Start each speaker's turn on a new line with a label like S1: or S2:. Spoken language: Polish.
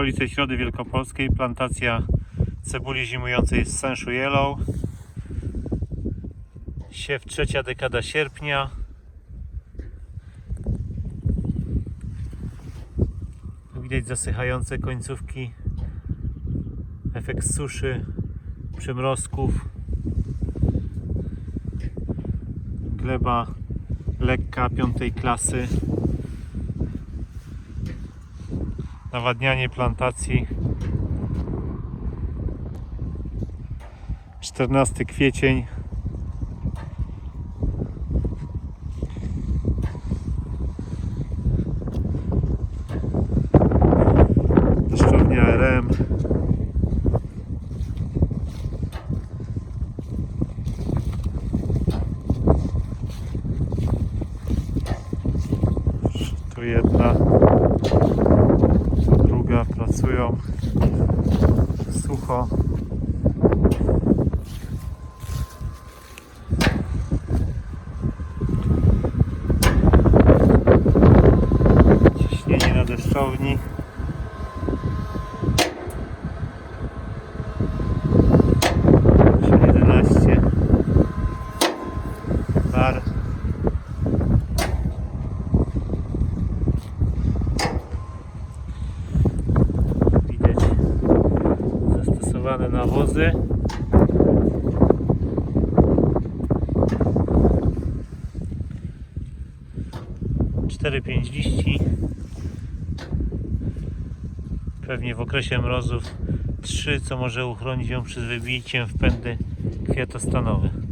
S1: okolice Środy Wielkopolskiej. Plantacja cebuli zimującej z Senshu Yellow. Siew trzecia dekada sierpnia. Widać zasychające końcówki. Efekt suszy, przymrozków. Gleba lekka piątej klasy. Nawadnianie plantacji. 14 kwiecień. Deszczownia RM. Jedna, pracują sucho. Ciśnienie na deszczowni. Zastosowane nawozy. Cztery, pięć liści. Pewnie w okresie mrozów trzy, co może uchronić ją przed wybiciem w pędy kwiatostanowe.